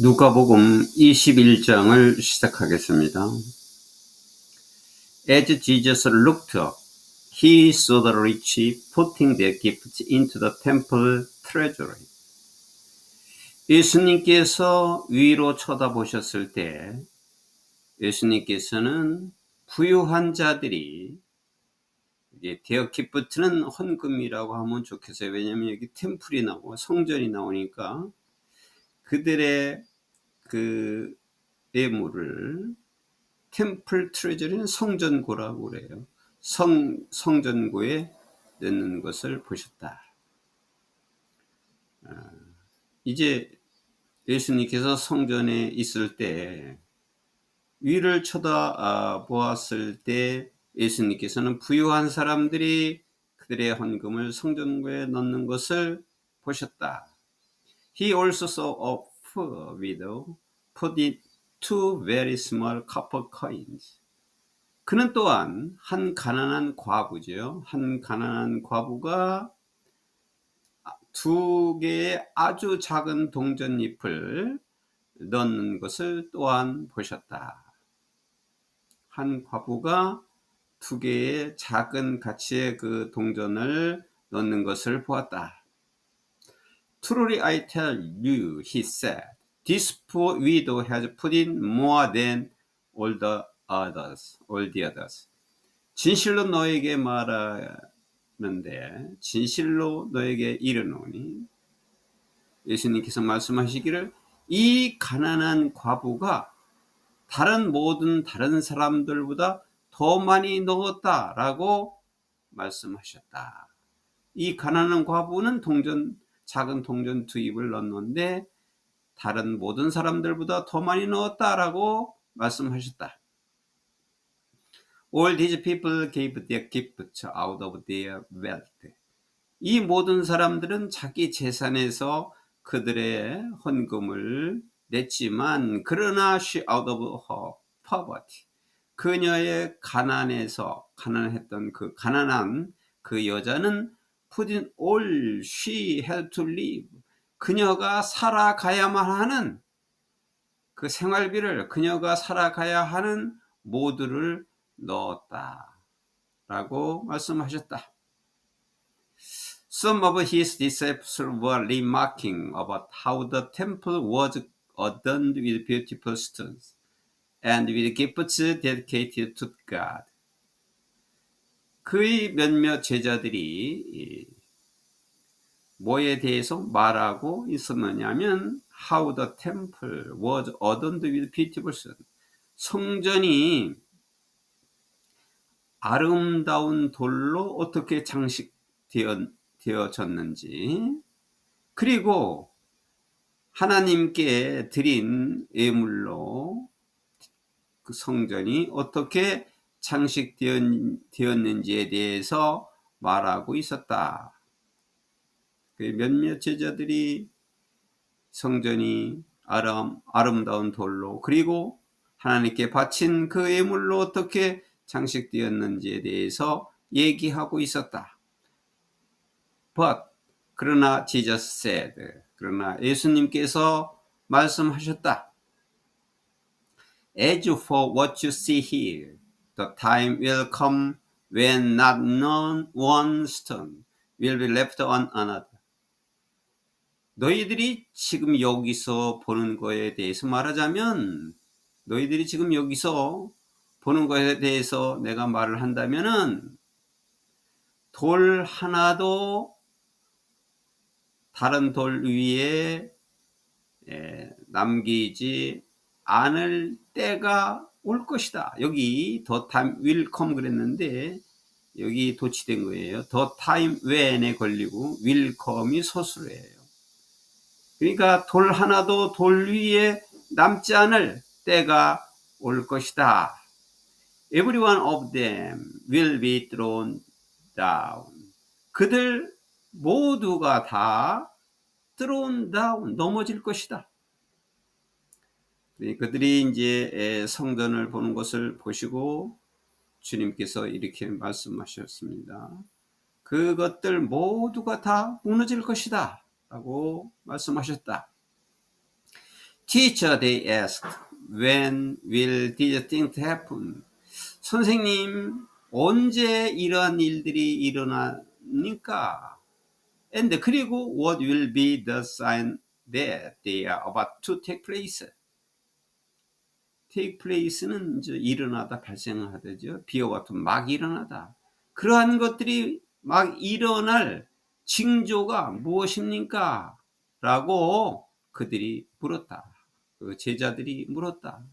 누가복음 21장을 시작하겠습니다. As Jesus looked up, he saw the rich putting their gifts into the temple treasury. 예수님께서 위로 쳐다보셨을 때 예수님께서는 부유한 자들이 이제 데어 기프트는 헌금이라고 하면 좋겠어요. 왜냐하면 여기 템플이 나오고 성전이 나오니까 그들의 그 예물을 템플 트레저리는 성전고라고 그래요. 성 성전고에 넣는 것을 보셨다. 아, 이제 예수님께서 성전에 있을 때 위를 쳐다보았을 때 예수님께서는 부유한 사람들이 그들의 헌금을 성전고에 넣는 것을 보셨다. He also saw poor widow put in two very small copper coins. 그는 또한 한 가난한 과부죠. 한 가난한 과부가 두 개의 아주 작은 동전잎을 넣는 것을 또한 보셨다. 한 과부가 두 개의 작은 가치의 그 동전을 넣는 것을 보았다. Truly I tell you, he said, this poor widow has put in more than all the others, all the others. 진실로 너에게 말하는데, 진실로 너에게 이르노니, 예수님께서 말씀하시기를, 이 가난한 과부가 다른 모든 다른 사람들보다 더 많이 넣었다라고 말씀하셨다. 이 가난한 과부는 동전 작은 동전 투입을 넣었는데 다른 모든 사람들보다 더 많이 넣었다라고 말씀하셨다. All these people gave their gifts out of their wealth. 이 모든 사람들은 자기 재산에서 그들의 헌금을 냈지만 그러나 she out of her poverty. 그녀의 가난에서 가난했던 그 가난한 그 여자는 put in all she had to live. 그녀가 살아가야만 하는 그 생활비를 그녀가 살아가야 하는 모두를 넣었다. 라고 말씀하셨다. Some of his disciples were remarking about how the temple was adorned with beautiful stones and with gifts dedicated to God. 그의 몇몇 제자들이 뭐에 대해서 말하고 있었느냐면 how the temple was adorned with beautiful. 성전이 아름다운 돌로 어떻게 장식되어졌는지 그리고 하나님께 드린 예물로 그 성전이 어떻게 장식되었는지에 대해서 말하고 있었다. 그 몇몇 제자들이 성전이 아름, 아름다운 돌로 그리고 하나님께 바친 그 예물로 어떻게 장식되었는지에 대해서 얘기하고 있었다. But 그러나 Jesus said 그러나 예수님께서 말씀하셨다. As for what you see here, The time will come when not one stone will be left on another. 너희들이 지금 여기서 보는 거에 대해서 말하자면 너희들이 지금 여기서 보는 거에 대해서 내가 말을 한다면은 돌 하나도 다른 돌 위에 남기지 않을 때가 올 것이다. 여기 더 타임 윌컴 그랬는데 여기 도치된 거예요. 더 타임 웬에 걸리고 윌컴이 서술이에요. 그러니까 돌 하나도 돌 위에 남지 않을 때가 올 것이다. Every one of them will be thrown down. 그들 모두가 다 thrown down, 넘어질 것이다. 네, 그들이 이제 성전을 보는 것을 보시고 주님께서 이렇게 말씀하셨습니다. 그것들 모두가 다 무너질 것이다. 라고 말씀하셨다. Teacher, they asked, when will these things happen? 선생님, 언제 이러한 일들이 일어나니까? And 그리고 what will be the sign that they are about to take place? Take place는 이제 일어나다 발생하다죠. 비와 같은 막 일어나다. 그러한 것들이 막 일어날 징조가 무엇입니까? 라고 그들이 물었다. 그 제자들이 물었다.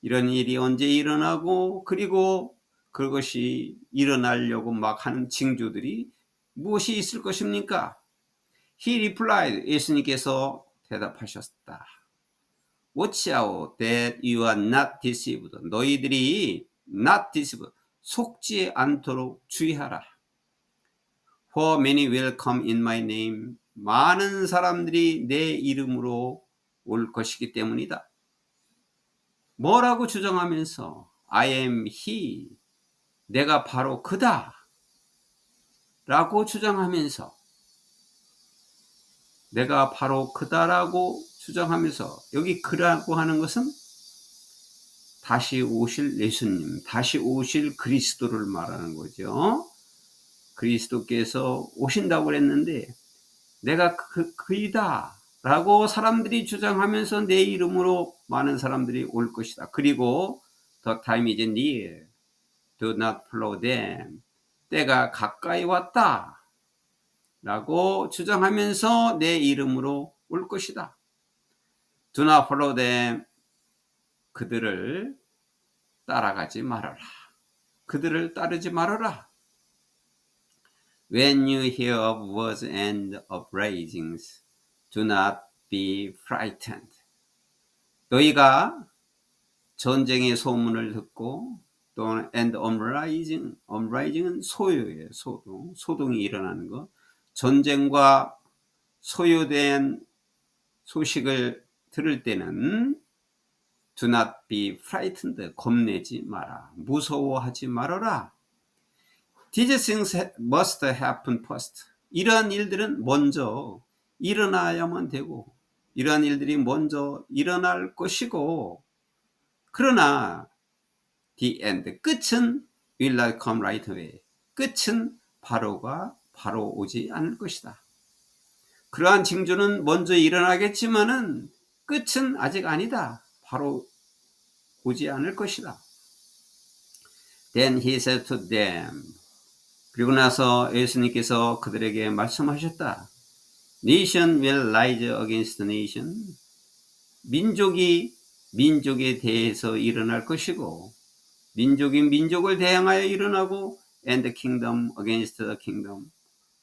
이런 일이 언제 일어나고 그리고 그것이 일어나려고 막 하는 징조들이 무엇이 있을 것입니까? He replied, 예수님께서 대답하셨다. Watch out that you are not deceived. 너희들이 not deceived. 속지 않도록 주의하라. For many will come in my name. 많은 사람들이 내 이름으로 올 것이기 때문이다. 뭐라고 주장하면서 I am he. 내가 바로 그다. 라고 주장하면서 내가 바로 그다라고 주장하면서 여기 그라고 하는 것은 다시 오실 예수님, 다시 오실 그리스도를 말하는 거죠. 그리스도께서 오신다고 그랬는데 내가 그, 그이다 라고 사람들이 주장하면서 내 이름으로 많은 사람들이 올 것이다. 그리고 the time near. Do not follow them. 때가 가까이 왔다. 라고 주장하면서 내 이름으로 올 것이다. Do not follow them. 그들을 따라가지 말아라. 그들을 따르지 말아라. When you hear of wars and uprisings, do not be frightened. 너희가 전쟁의 소문을 듣고 또는 and uprising, uprising은 소요예요. 소동, 소동이 일어나는 것. 전쟁과 소요된 소식을 들을 때는 do not be frightened. 겁내지 마라. 무서워하지 말아라. These things must happen first. 이러한 일들은 먼저 일어나야만 되고, 이러한 일들이 먼저 일어날 것이고, 그러나 the end 끝은 will not come right away. 끝은 바로가 바로 오지 않을 것이다. 그러한 징조는 먼저 일어나겠지만은 끝은 아직 아니다. 바로 오지 않을 것이다. Then he said to them, 그리고 나서 예수님께서 그들에게 말씀하셨다. Nation will rise against nation. 민족이 민족에 대해서 일어날 것이고, 민족이 민족을 대항하여 일어나고, and the kingdom against the kingdom.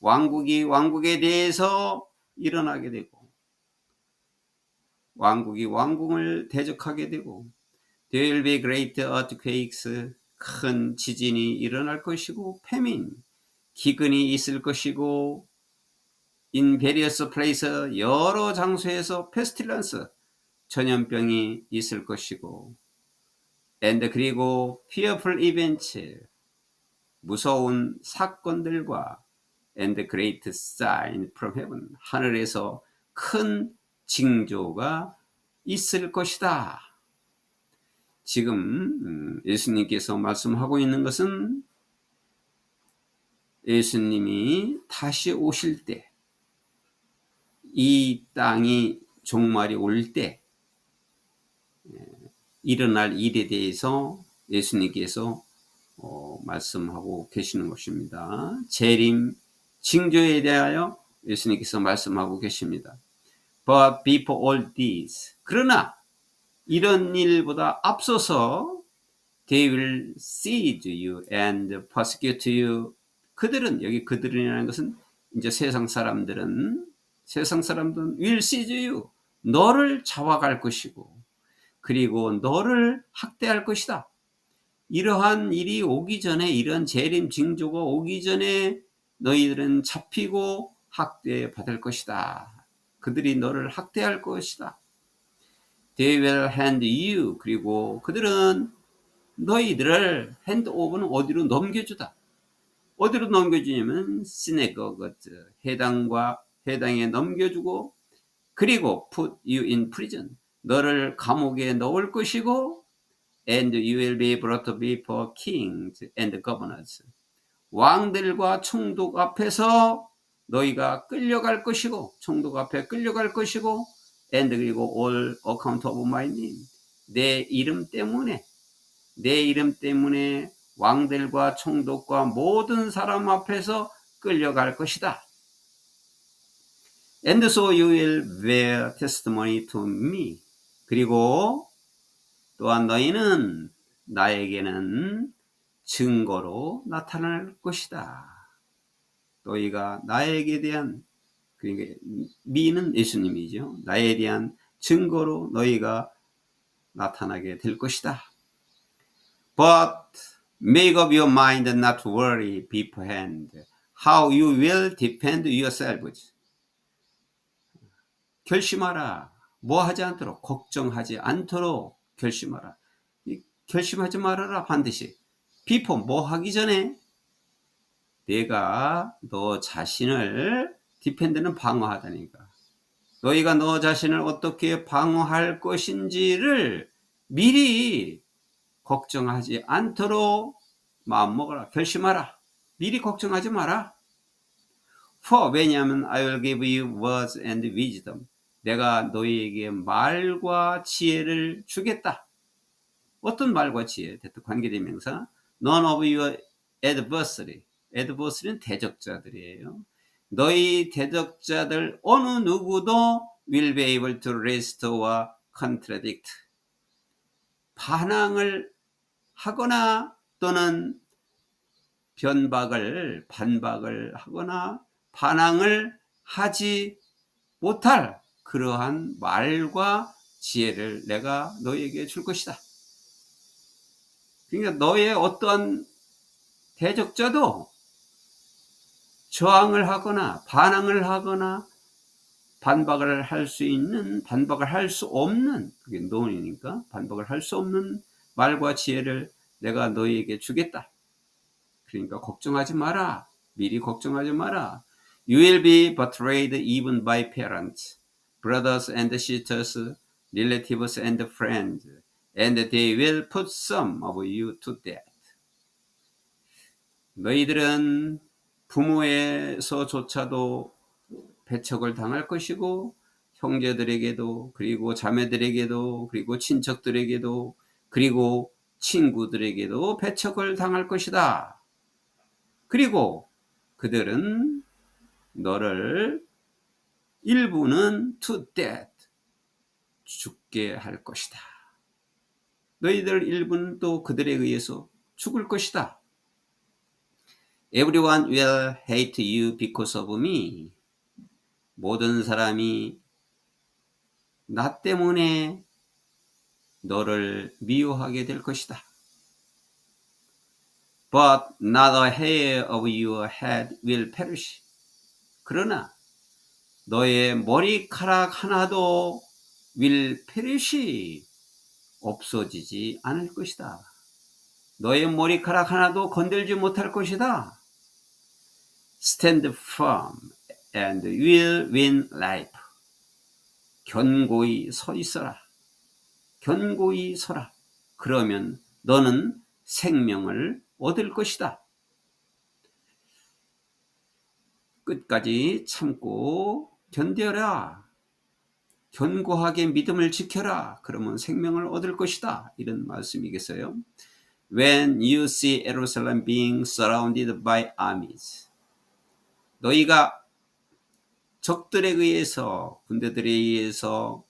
왕국이 왕국에 대해서 일어나게 되고, 왕국이 왕국을 대적하게 되고, there will be great earthquakes. 큰 지진이 일어날 것이고, 패민, 기근이 있을 것이고, in various places, 여러 장소에서 pestilence, 전염병이 있을 것이고, and 그리고 fearful events, 무서운 사건들과 and great sign from heaven, 하늘에서 큰 징조가 있을 것이다. 지금 음, 예수님께서 말씀하고 있는 것은 예수님이 다시 오실 때, 이 땅이 종말이 올 때, 일어날 일에 대해서 예수님께서 어, 말씀하고 계시는 것입니다. 재림, 징조에 대하여 예수님께서 말씀하고 계십니다. But before all these, 그러나 이런 일보다 앞서서 they will seize you and persecute you. 그들은 여기 그들이라는 것은 이제 세상 사람들은 세상 사람들은 will seize you. 너를 잡아갈 것이고 그리고 너를 학대할 것이다. 이러한 일이 오기 전에 이런 재림 징조가 오기 전에 너희들은 잡히고 학대 받을 것이다. 그들이 너를 학대할 것이다. They will hand you 그리고 그들은 너희들을 over는 어디로 넘겨주다. 어디로 넘겨주냐면 시네거거즈 해당과 해당에 넘겨주고 그리고 put you in prison. 너를 감옥에 넣을 것이고 and you will be brought before kings and governors. 왕들과 총독 앞에서 너희가 끌려갈 것이고 총독 앞에 끌려갈 것이고 and 그리고 all account of my name. 내 이름 때문에 내 이름 때문에 왕들과 총독과 모든 사람 앞에서 끌려갈 것이다. And so you will bear testimony to me. 그리고 또한 너희는 나에게는 증거로 나타날 것이다. 너희가 나에게 대한 그러니까 미는 예수님이죠. 나에 대한 증거로 너희가 나타나게 될 것이다. But make up your mind not to worry beforehand how you will defend yourselves. 결심하라. 뭐 하지 않도록 걱정하지 않도록 결심하라. 결심하지 말아라 반드시. 비포 뭐 하기 전에 내가 너 자신을 디펜드는 방어하다니까. 너희가 너 자신을 어떻게 방어할 것인지를 미리 걱정하지 않도록 마음 먹어라. 결심하라. 미리 걱정하지 마라. For 왜냐하면 I will give you words and wisdom. 내가 너희에게 말과 지혜를 주겠다. 어떤 말과 지혜? 대표 관계대명사. None of your adversary. Adversary는 대적자들이에요. 너희 대적자들 어느 누구도 will be able to restore contradict. 반항을 하거나 또는 변박을 반박을 하거나 반항을 하지 못할 그러한 말과 지혜를 내가 너에게 줄 것이다. 그러니까 너의 어떠한 대적자도 저항을 하거나 반항을 하거나 반박을 할 수 있는 반박을 할 수 없는 그게 논이니까 반박을 할 수 없는 말과 지혜를 내가 너희에게 주겠다. 그러니까 걱정하지 마라. 미리 걱정하지 마라. You will be betrayed even by parents, brothers and sisters, relatives and friends, and they will put some of you to death. 너희들은 부모에서조차도 배척을 당할 것이고 형제들에게도 그리고 자매들에게도 그리고 친척들에게도 그리고 친구들에게도 배척을 당할 것이다. 그리고 그들은 너를 일부는 to death 죽게 할 것이다. 너희들 일부는 또 그들에 의해서 죽을 것이다. Everyone will hate you because of me. 모든 사람이 나 때문에 너를 미워하게 될 것이다. But not a hair of your head will perish. 그러나 너의 머리카락 하나도 will perish 없어지지 않을 것이다. 너의 머리카락 하나도 건들지 못할 것이다. Stand firm and will win life. 견고히 서 있어라. 견고히 서라. 그러면 너는 생명을 얻을 것이다. 끝까지 참고 견뎌라. 견고하게 믿음을 지켜라. 그러면 생명을 얻을 것이다. 이런 말씀이겠어요. When you see Jerusalem being surrounded by armies. 너희가 적들에 의해서 군대들에 의해서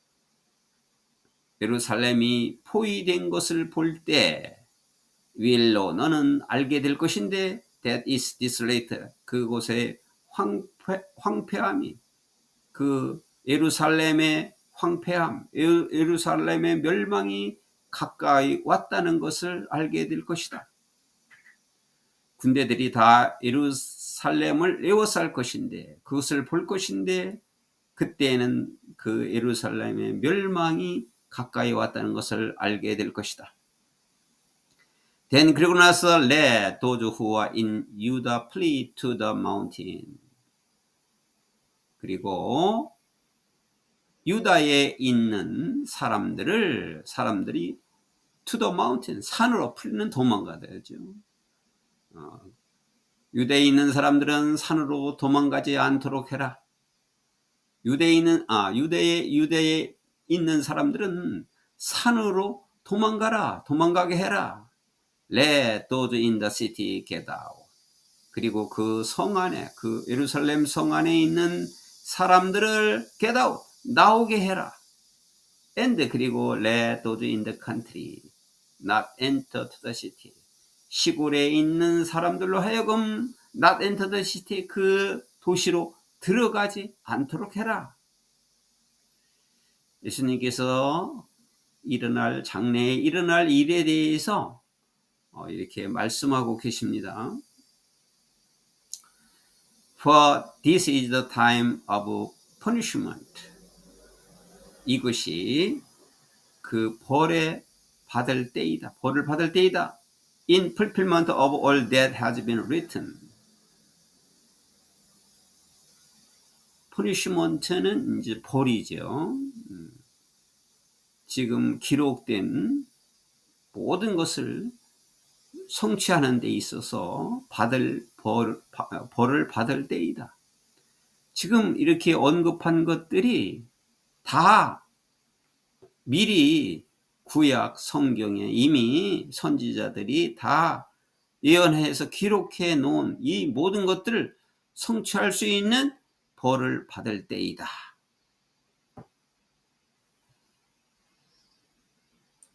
예루살렘이 포위된 것을 볼때 윌로 너는 알게 될 것인데 that is desolate 그곳에 황폐, 황폐함이 그 예루살렘의 황폐함 예루살렘의 멸망이 가까이 왔다는 것을 알게 될 것이다. 군대들이 다 예루살렘 을 에워쌀 것인데 그것을 볼 것인데 그때에는 그 예루살렘의 멸망이 가까이 왔다는 것을 알게 될 것이다. Then 그리고 나서 let those who are in. 그리고 유다에 있는 사람들을 사람들이 to the 산으로 풀리는 도망가야죠. 어, 유대에 있는 사람들은 산으로 도망가지 않도록 해라. 유대에 있는 아 유대에 유대에 있는 사람들은 산으로 도망가라. 도망가게 해라. Let those in the city get out. 그리고 그 성 안에 그 예루살렘 성 안에 있는 사람들을 get out 나오게 해라. And 그리고 let those in the country not enter to the city. 시골에 있는 사람들로 하여금 not enter the city 그 도시로 들어가지 않도록 해라. 예수님께서 일어날 장래에 일어날 일에 대해서 어, 이렇게 말씀하고 계십니다. For this is the time of punishment. 이것이 그 벌에 받을 때이다. 벌을 받을 때이다. In fulfillment of all that has been written. punishment는 이제 벌이죠. 음. 지금 기록된 모든 것을 성취하는 데 있어서 받을 벌, 벌을 받을 때이다. 지금 이렇게 언급한 것들이 다 미리 구약 성경에 이미 선지자들이 다 예언해서 기록해 놓은 이 모든 것들을 성취할 수 있는 벌을 받을 때이다.